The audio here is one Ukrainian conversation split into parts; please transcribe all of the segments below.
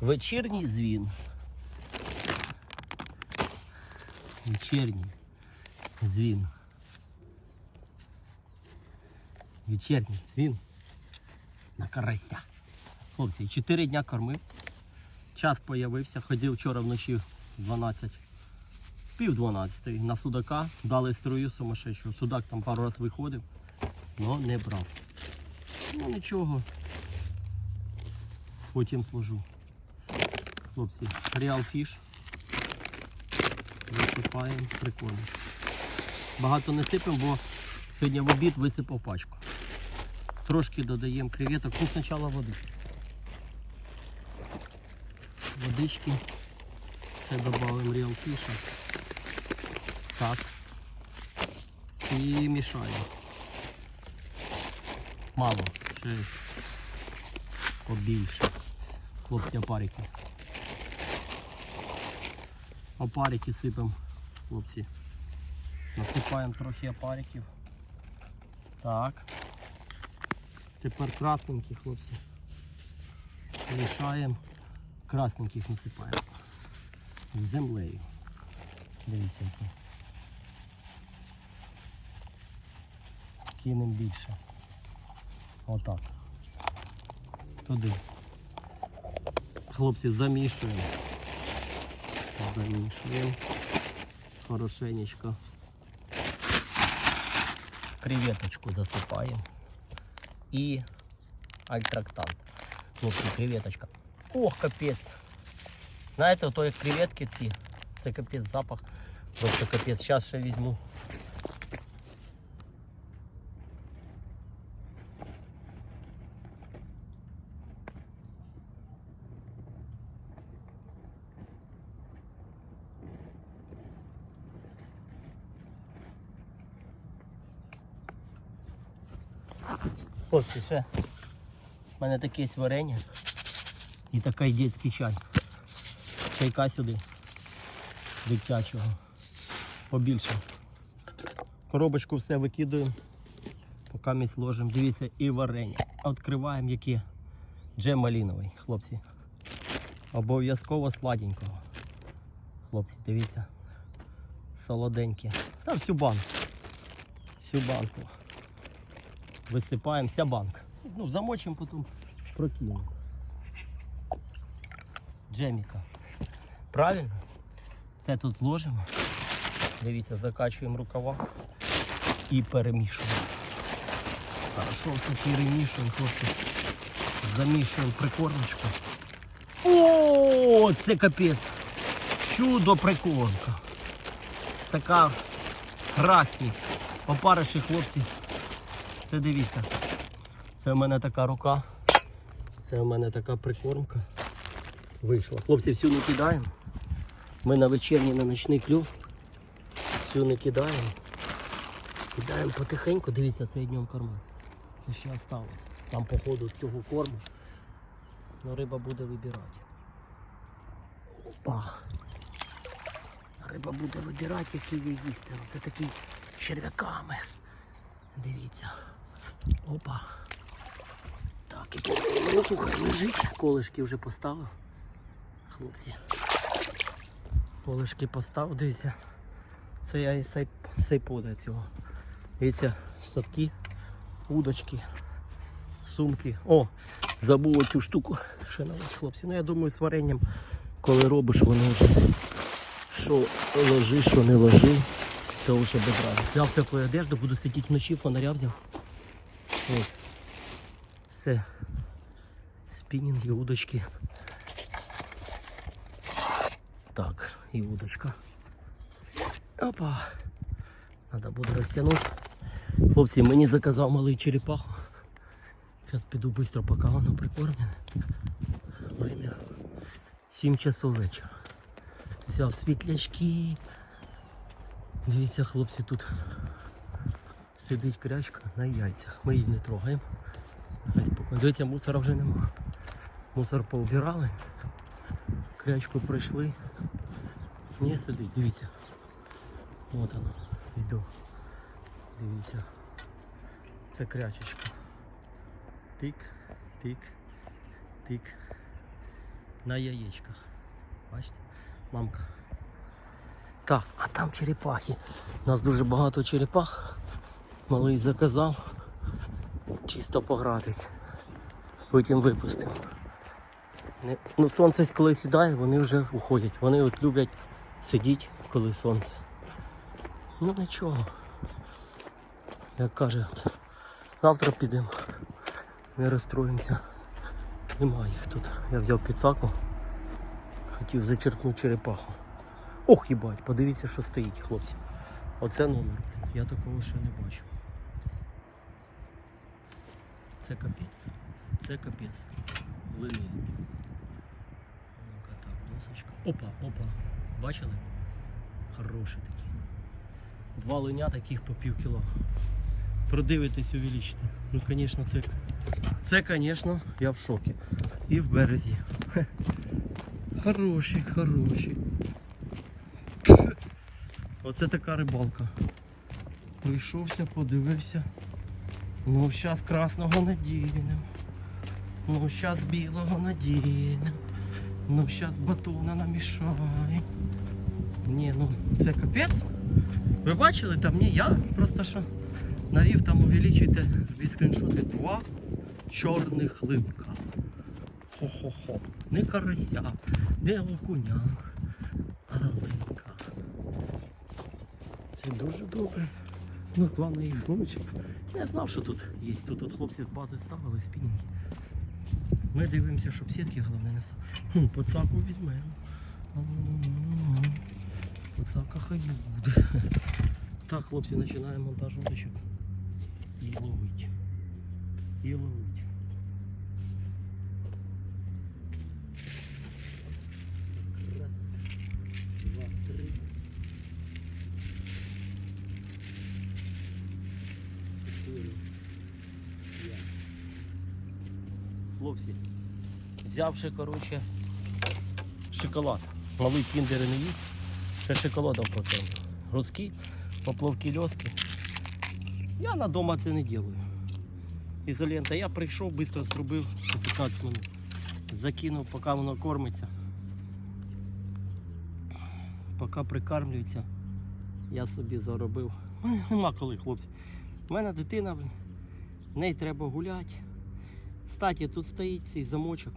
Вечірній дзвін. Вечірній дзвін. Вечірній дзвін. На карася. Хлопці, 4 дня кормив. Час появився, ходив вчора вночі 12. Пів 12 на судака, дали струю сумасшедшу. Судак там пару раз виходив, але не брав. Ну нічого. Потім сложу. Хлопці, Real Fish. Висипаємо, прикольно. Багато не сипемо, бо сьогодні в обід висипав пачку. Трошки додаємо креветок. Ну, спочатку води. Водички. Ще додаємо Real Fish. Так. І мішаємо. Мало. Ще побільше. Хлопці опарики. Опарики сипемо, хлопці. Насипаємо трохи опариків. Так. Тепер красненькі, хлопці. Мішаємо. Красненьких насипаємо. З землею. Дивіться. Кинемо більше. Отак. Туди. Хлопці, замішуємо. Замішуємо. Хорошенечко. Креветочку засипаємо. І альтрактант. Хлопці, креветочка. Ох, капець. Знаєте, ото як креветки ці. Це капець запах. Просто капець. Зараз ще візьму. Хлопці, ще. У мене таке варення і такий дитячий чай. Чайка сюди. Дитячого. Побільше. Коробочку все викидуємо. Поки ми сложимо. Дивіться, і варення. Відкриваємо яке. Джем малиновий, хлопці. Обов'язково сладенького. Хлопці, дивіться. Солоденькі. Та всю банку. Всю банку. Висипаємо вся банка. Ну, замочимо, потім прокинемо. Джеміка. Правильно? Це тут зложимо. Дивіться, закачуємо рукава і перемішуємо. Хорошо, все перемішуємо, хлопці. Замішуємо прикормочку. О, це капець. Чудо прикормка. Така красні. Опариші хлопці. Це дивіться. Це в мене така рука. Це в мене така прикормка. Вийшла. Хлопці, всю не кидаємо. Ми на вечірній на ночний клюв. Всю не кидаємо. Кидаємо потихеньку, дивіться, це днем кормив. Це ще осталось. Там по ходу цього корму. Ну, риба буде вибирати. Опа. Риба буде вибирати, які її їсти. Це такий черв'яками. Дивіться. Опа. Так, і по хай лежить. Колишки вже поставив. Хлопці. Колишки поставив, дивіться. Це я і сей, сейпода цього. Дивіться, садки, удочки, сумки. О, забув оцю штуку. Ще хлопці. Ну я думаю, з варенням, коли робиш, воно вже що ложи, що не ложи, то вже без разу. Взяв теплу одежду, буду сидіти вночі, фонаря взяв. От. Все. Спінінги, удочки. Так, і удочка. Опа. Надо буде розтягнути. Хлопці, мені заказав малий черепаху. Зараз піду швидко, поки воно прикормлене. Время 7 часов вечора. Взяв світлячки. Дивіться, хлопці, тут сидить крячка на яйцях. Ми її не трогаємо. Дивіться, мусора вже нема. Мусор поубирали. Крячку пройшли. Ні, сидить, дивіться. От воно, здох. Дивіться. Це крячечка. Тик, тик, тик, на яєчках. Бачите? Мамка. Так, а там черепахи. У нас дуже багато черепах. Малий заказав. Чисто погратись. Потім випустимо. Не- Ну, сонце коли сідає, вони вже уходять. Вони от люблять сидіти, коли сонце. Ну нічого. Як каже, завтра підемо. Не розстроїмося. Нема їх тут. Я взяв підсаку. Хотів зачерпнути черепаху. Ох, їбать, подивіться, що стоїть, хлопці. Оце номер. Я такого ще не бачу. Це капець. Це капець. Лини. Ну-ка так, досочка. Опа, опа. Бачили? Хороші такі. Два линя таких по пів кіло. Продивитесь, увеличите. Ну, звісно, це. Це, звісно, я в шокі. І в березі. Хороші, хороші. Оце така рибалка. Прийшовся, подивився. Ну, зараз красного надінемо. Ну, зараз білого надінемо. Ну, зараз батона намішаємо. Ні, ну це капець. Ви бачили там? Ні, я просто що навів там увеличуйте від скріншоти два чорних лимка. Хо-хо-хо. Не карася, не окуня, а лимка. Це дуже добре. Ну, головне їх зловить. Я знав, що тут є. Тут от хлопці з бази ставили спінінги. Ми дивимося, щоб сітки головне не став. Пацаку візьмемо. Пацака хай буде. Так, хлопці, починаємо монтаж удочок. І ловить. І ловить. Хлопці, взявши, коротше, шоколад. Малий кіндери не їсть, ще шоколадом потім. Грузки, поплавки, льоски. Я на дома це не роблю. Ізолента. Я прийшов, швидко зробив за 15 минут. Закинув, поки воно кормиться. Поки прикармлюється, я собі заробив. Нема коли, хлопці. У мене дитина, в неї треба гуляти. Кстати, тут стоїть цей замочок.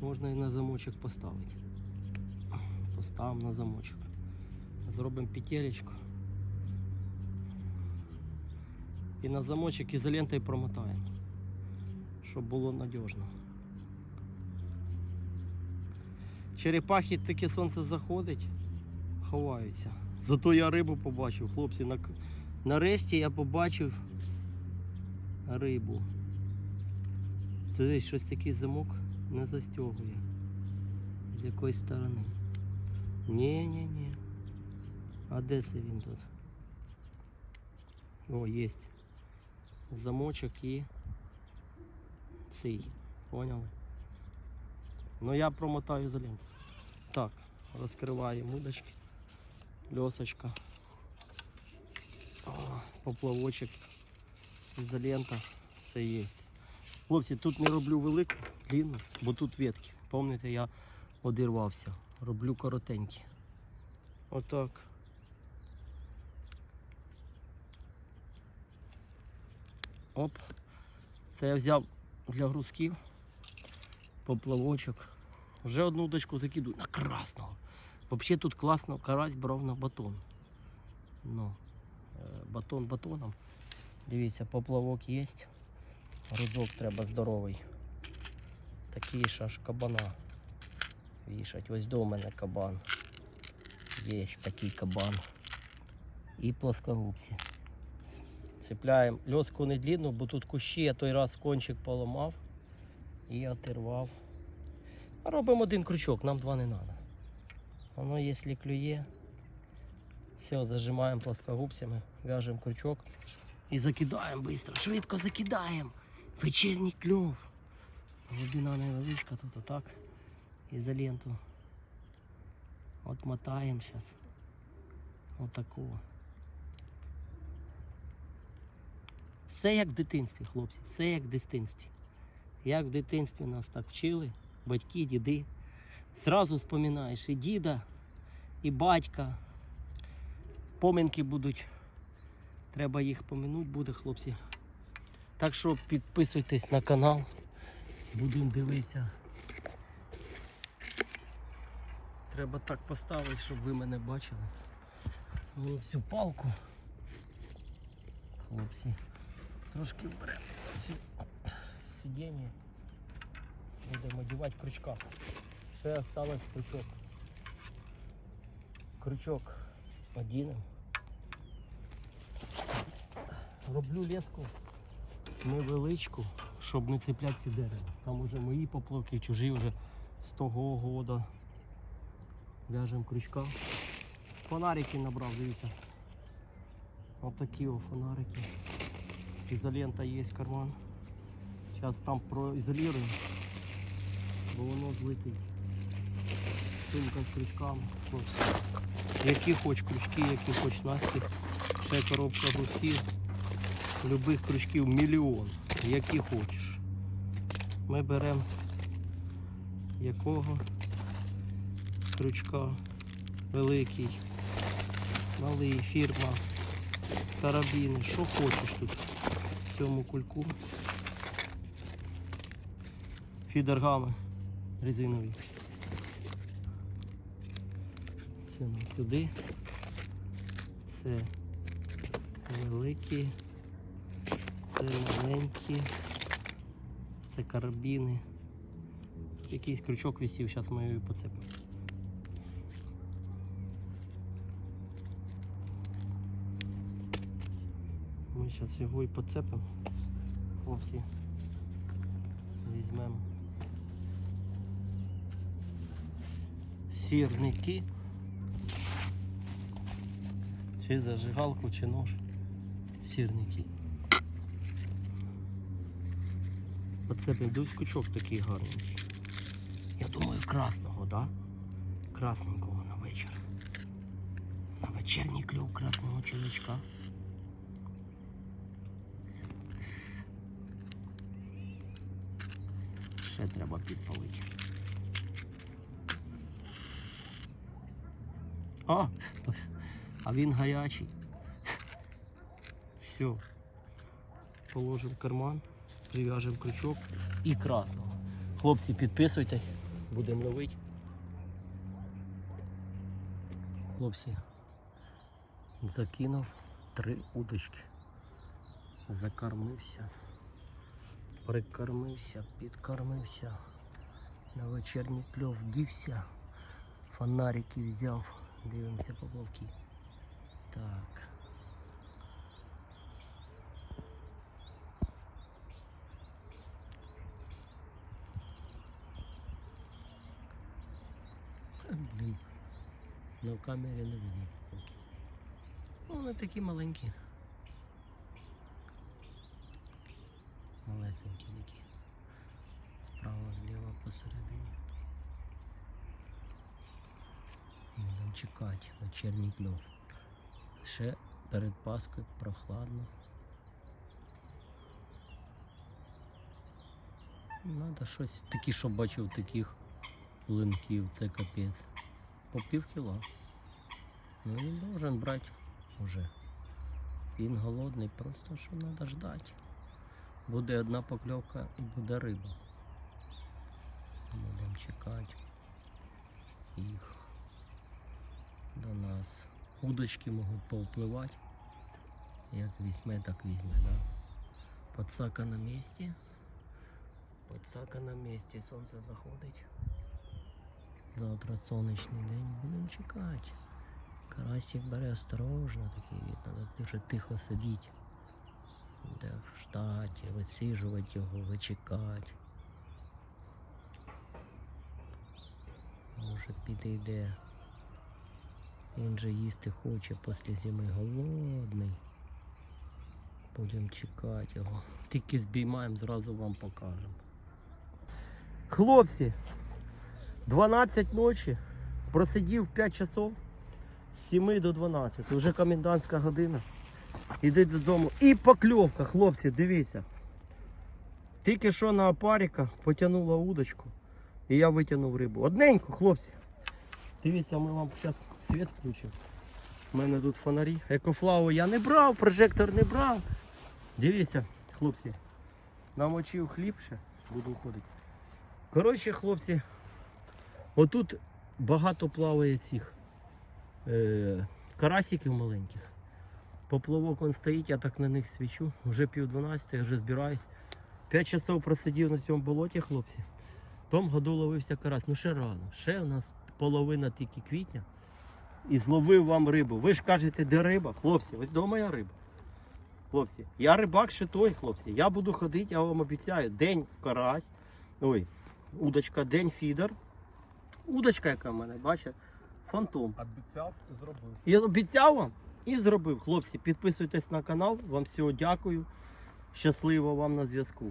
Можна і на замочок поставити. Поставимо на замочок. Зробимо петелечку. І на замочок ізолентою промотаємо. Щоб було надіжно. Черепахи таке сонце заходить, ховаються. Зато я рибу побачив, хлопці. Нарешті я побачив рибу. Десь щось такий замок не застягує. З якоїсь сторони. Ні, ні, ні. А де це він тут? О, є. Замочок і цей. Поняли? Ну я промотаю ізоленту. Так, розкриваємо удочки. Льосочка. О, поплавочок. Ізолента. Все є. Хлопці, тут не роблю велику, длинну, бо тут ветки. Пам'ятаєте, я одірвався. Роблю коротенькі. Отак. Оп. Це я взяв для грузків. Поплавочок. Вже одну удочку закидую на красного. Взагалі тут класно карась брав на батон. Ну, е, батон батоном. Дивіться, поплавок є. Грузок треба здоровий. Такий ж аж кабана вішать. Ось до мене кабан. Є такий кабан. І плоскогубці. Цепляємо льоску не длинну, бо тут кущі, я той раз кончик поламав і отирвав. Робимо один крючок, нам два не треба. Воно, якщо клює, все, зажимаємо плоскогубцями, в'яжемо крючок і закидаємо швидко, швидко закидаємо. Вечірній кльов. Глибина невеличка, тут отак. Ізоленту. От мотаємо зараз. Отакого. Все як в дитинстві, хлопці. Все як в дитинстві. Як в дитинстві нас так вчили, батьки, діди. Зразу вспоминаєш і діда, і батька. Поминки будуть. Треба їх поминути буде, хлопці. Так що підписуйтесь на канал. Будемо дивитися. Треба так поставити, щоб ви мене бачили. Мені цю палку. Хлопці. Трошки вберемо сидіння. Будемо одягати крючка. Ще осталось крючок. Крючок одінем. Роблю леску невеличку, щоб не цепляти ці дерева. Там уже мої поплавки, чужі вже з того года. В'яжемо крючка. Фонарики набрав, дивіться. Отакі о фонарики. Ізолента є карман. Зараз там проізолюємо, бо воно злетить. Сумка з крючками. Які хоч крючки, які хоч насті. Ще коробка грузків. Любих крючків мільйон. Які хочеш. Ми беремо якого крючка великий, малий, фірма, карабіни, що хочеш тут в цьому кульку. Фідергами резинові. Це нам сюди. Це великі, це маленькі, це карабіни. Якийсь крючок висів, зараз ми його поцепимо. Ми зараз його і поцепимо. Хлопці. Візьмемо сірники. Чи зажигалку, чи нож. Сірники. Поцепимо десь кучок такий гарненький. Я думаю, красного, да? Красненького на вечір. На вечірній клюв красного чоловічка. Ще треба підпалити. А, а він гарячий. Все. Положимо в карман, прив'яжемо крючок і красного. Хлопці, підписуйтесь, будемо ловити. Хлопці, закинув три удочки. Закормився. Прикормився, підкормився. На вечірній кльов дівся. Фонарики взяв. Дивимося поплавки. Так. Е, Блін. На камері не видно. Ну, вони такі маленькі. Малесенькі такі. Справа, зліва, посередині. Будемо чекати вечірній кльов. Ще перед Паскою прохладно. Надо щось. Такі, що бачив таких линків, це капець. По пів кіла. Ну він должен брати вже. Він голодний, просто що треба ждати. Буде одна покльовка і буде риба. Будемо чекати їх до нас. Удочки можуть повпливати. Як візьме, так візьме, да? Подсака на місці. Подсака на місці, сонце заходить. Завтра сонячний день, будемо чекати. Карасик бере осторожно такий, треба дуже тихо сидіти. Де ждати, висижувати його, вичекати. Може підійде. Він же їсти хоче після зими голодний. Будемо чекати його. Тільки збіймаємо, зразу вам покажемо. Хлопці, 12 ночі, просидів 5 часов з 7 до 12. Вже комендантська година. Іди додому. І покльовка, хлопці, дивіться. Тільки що на опаріка потягнула удочку. І я витягнув рибу. Одненьку, хлопці. Дивіться, ми вам зараз світ включимо. У мене тут фонарі. Екофлаву я не брав, прожектор не брав. Дивіться, хлопці, намочив хліб ще, буду ходити. Коротше, хлопці, отут багато плаває цих е, карасиків маленьких. Поплавок он стоїть, я так на них свічу. Вже пів дванадцятої, я вже збираюсь. П'ять часов просидів на цьому болоті, хлопці. В тому году ловився карась. Ну ще рано. Ще у нас половина тільки квітня. І зловив вам рибу. Ви ж кажете, де риба? Хлопці, ось дома моя риба. Хлопці, я рибак ще той, хлопці. Я буду ходити, я вам обіцяю. День карась. Ой, удочка, день фідер. Удочка, яка в мене, бачите? Фантом. Обіцяв і зробив. Я обіцяв вам і зробив. Хлопці, підписуйтесь на канал. Вам всього дякую. Щасливо вам на зв'язку.